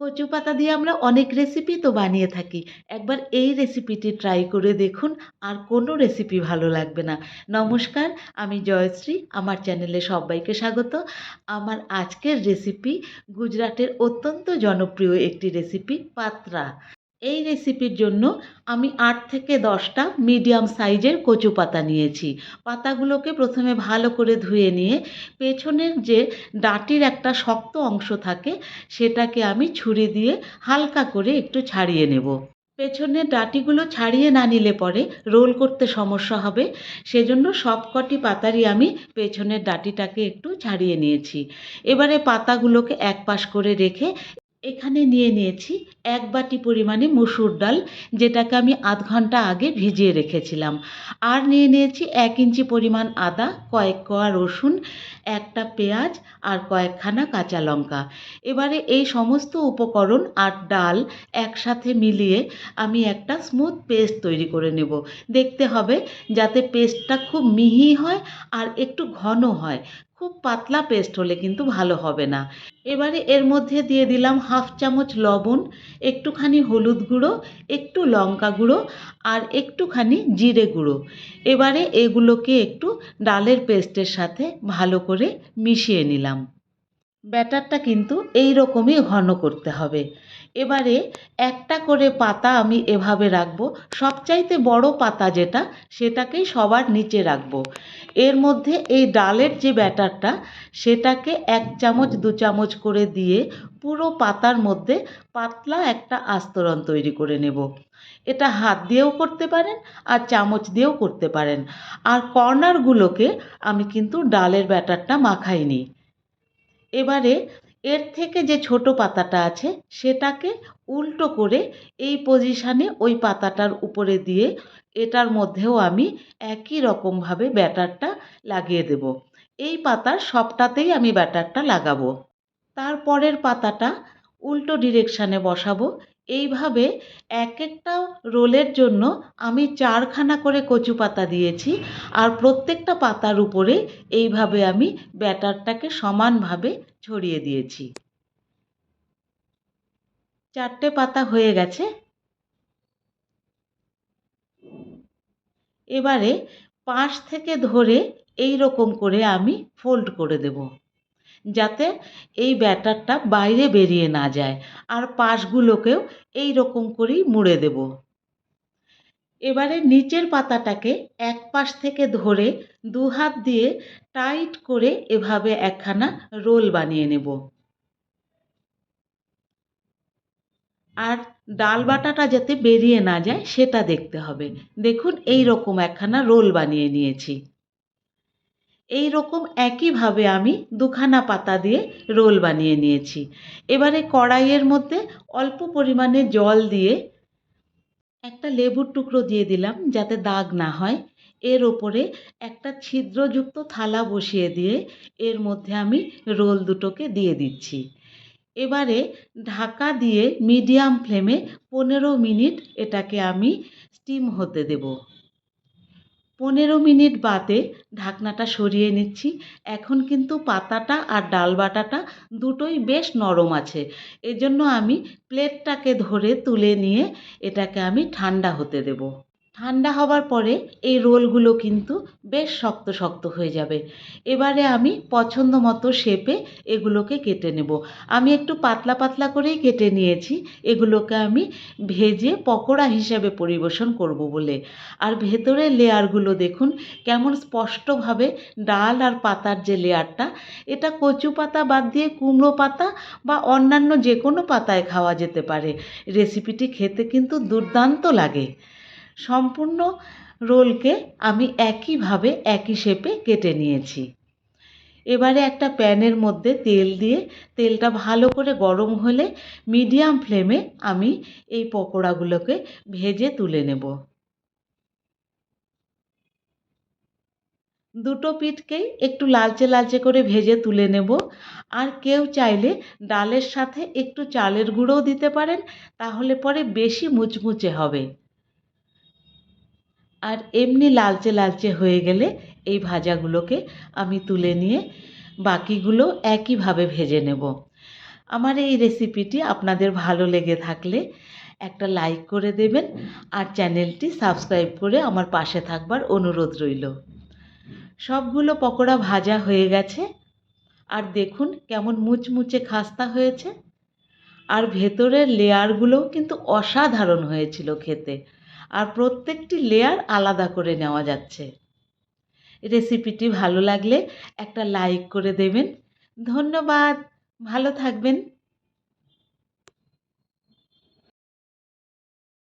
কচু পাতা দিয়ে আমরা অনেক রেসিপি তো বানিয়ে থাকি। একবার এই রেসিপিটি ট্রাই করে দেখুন, আর কোনো রেসিপি ভালো লাগবে না। নমস্কার, আমি জয়শ্রী, আমার চ্যানেলে সবাইকে স্বাগত। আমার আজকের রেসিপি গুজরাটের অত্যন্ত জনপ্রিয় একটি রেসিপি পাত্রা। এই রেসিপির জন্য আমি আট থেকে দশটা মিডিয়াম সাইজের কচু পাতা নিয়েছি। পাতাগুলোকে প্রথমে ভালো করে ধুয়ে নিয়ে পেছনের যে ডাঁটির একটা শক্ত অংশ থাকে, সেটাকে আমি ছুরি দিয়ে হালকা করে একটু ছাড়িয়ে নেব। পেছনের ডাঁটিগুলো ছাড়িয়ে না নিলে পরে রোল করতে সমস্যা হবে, সেজন্য সবকটি পাতারই আমি পেছনের ডাঁটিটাকে একটু ছাড়িয়ে নিয়েছি। এবারে পাতাগুলোকে এক পাশ করে রেখে এখানে নিয়ে নিয়েছি এক বাটি পরিমাণে মুসুর ডাল, যেটাকে আমি আধ ঘণ্টা আগে ভিজিয়ে রেখেছিলাম। আর নিয়ে নিয়েছি এক ইঞ্চি পরিমাণ আদা, কয়েক কোয়া রসুন, একটা পেঁয়াজ আর কয়েকখানা কাঁচা লঙ্কা। এবারে এই সমস্ত উপকরণ আর ডাল একসাথে মিলিয়ে আমি একটা স্মুথ পেস্ট তৈরি করে নেব। দেখতে হবে যাতে পেস্টটা খুব মিহি হয় আর একটু ঘন হয়। খুব পাতলা পেস্ট হলে কিন্তু ভালো হবে না। এবারে এর মধ্যে দিয়ে দিলাম হাফ চামচ লবণ, একটুখানি হলুদ গুঁড়ো, একটু লঙ্কা গুঁড়ো আর একটুখানি জিরে গুঁড়ো। এবারে এগুলোকে একটু ডালের পেস্টের সাথে ভালো করে মিশিয়ে নিলাম। ব্যাটারটা কিন্তু এই রকমই ঘন করতে হবে। এবারে একটা করে পাতা আমি এভাবে রাখব। সবচাইতে বড় পাতা যেটা, সেটাকেই সবার নিচে রাখব। এর মধ্যে এই ডালের যে ব্যাটারটা, সেটাকে এক চামচ, দু চামচ করে দিয়ে পুরো পাতার মধ্যে পাতলা একটা আস্তরণ তৈরি করে নেব। এটা হাত দিয়েও করতে পারেন আর চামচ দিয়েও করতে পারেন। আর কর্নারগুলোকে আমি কিন্তু ডালের ব্যাটারটা মাখাইনি। এবারে এর থেকে যে ছোট পাতাটা আছে, সেটাকে উল্টো করে এই পজিশানে ওই পাতাটার উপরে দিয়ে এটার মধ্যেও আমি একই রকমভাবে ব্যাটারটা লাগিয়ে দেব। এই পাতার সবটাতেই আমি ব্যাটারটা লাগাবো। তারপরের পাতাটা উল্টো ডিরেকশানে বসাবো। এইভাবে এক একটা রোলের জন্য আমি চারখানা করে কচু পাতা দিয়েছি আর প্রত্যেকটা পাতার উপরে এইভাবে আমি ব্যাটারটাকে সমানভাবে ছড়িয়ে দিয়েছি। চারটে পাতা হয়ে গেছে। এবারে পাশ থেকে ধরে এই রকম করে আমি ফোল্ড করে দেব। যাতে এই ব্যাটারটা বাইরে বেরিয়ে না যায়। আর পাশগুলোকেও এই রকম করেই মুড়ে দেব। এবারে নিচের পাতাটাকে এক পাশ থেকে ধরে দু হাত দিয়ে টাইট করে এভাবে একখানা রোল বানিয়ে নেব। আর ডাল বাটাটা যাতে বেরিয়ে না যায়, সেটা দেখতে হবে। দেখুন, এই রকম একখানা রোল বানিয়ে নিয়েছি। এই রকম একইভাবে আমি দুখানা পাতা দিয়ে রোল বানিয়ে নিয়েছি। এবারে কড়াইয়ের মধ্যে অল্প পরিমাণে জল দিয়ে একটা লেবুর টুকরো দিয়ে দিলাম যাতে দাগ না হয়। এর ওপরে একটা ছিদ্রযুক্ত থালা বসিয়ে দিয়ে এর মধ্যে আমি রোল দুটোকে দিয়ে দিচ্ছি। এবারে ঢাকা দিয়ে মিডিয়াম ফ্লেমে পনেরো মিনিট এটাকে আমি স্টিম হতে দেব। পনেরো মিনিট বাদে ঢাকনাটা সরিয়ে নিচ্ছি। এখন কিন্তু পাতাটা আর ডাল বাটাটা দুটোই বেশ নরম আছে। এজন্য আমি প্লেটটাকে ধরে তুলে নিয়ে এটাকে আমি ঠান্ডা হতে দেবো। ঠান্ডা হবার পরে এই রোলগুলো কিন্তু বেশ শক্ত শক্ত হয়ে যাবে। এবারে আমি পছন্দ মতো শেপে এগুলোকে কেটে নেব। আমি একটু পাতলা পাতলা করেই কেটে নিয়েছি। এগুলোকে আমি ভেজে পকোড়া হিসাবে পরিবেশন করব বলে। আর ভেতরের লেয়ারগুলো দেখুন, কেমন স্পষ্টভাবে ডাল আর পাতার যে লেয়ারটা, এটা কচু পাতা বাদ দিয়ে কুমড়ো পাতা বা অন্যান্য যে কোনো পাতায় খাওয়া যেতে পারে। রেসিপিটি খেতে কিন্তু দুর্দান্ত লাগে। সম্পূর্ণ রোলকে আমি একইভাবে, একই শেপে কেটে নিয়েছি। এবারে একটা প্যানের মধ্যে তেল দিয়ে, তেলটা ভালো করে গরম হলে মিডিয়াম ফ্লেমে আমি এই পকোড়াগুলোকে ভেজে তুলে নেব। দুটো পিঠকেই একটু লালচে লালচে করে ভেজে তুলে নেব। আর কেউ চাইলে ডালের সাথে একটু চালের গুঁড়োও দিতে পারেন, তাহলে পরে বেশি মুচমুচে হবে। আর এমনি লালচে লালচে হয়ে গেলে এই ভাজাগুলোকে আমি তুলে নিয়ে বাকিগুলো একইভাবে ভেজে নেব। আমার এই রেসিপিটি আপনাদের ভালো লেগে থাকলে একটা লাইক করে দেবেন আর চ্যানেলটি সাবস্ক্রাইব করে আমার পাশে থাকবার অনুরোধ রইল। সবগুলো পকোড়া ভাজা হয়ে গেছে। আর দেখুন কেমন মুচমুচে খাস্তা হয়েছে। আর ভেতরের লেয়ারগুলোও কিন্তু অসাধারণ হয়েছিল খেতে। আর প্রত্যেকটি লেয়ার আলাদা করে নেওয়া যাচ্ছে। রেসিপিটি ভালো লাগলে একটা লাইক করে দেবেন। ধন্যবাদ। ভালো থাকবেন।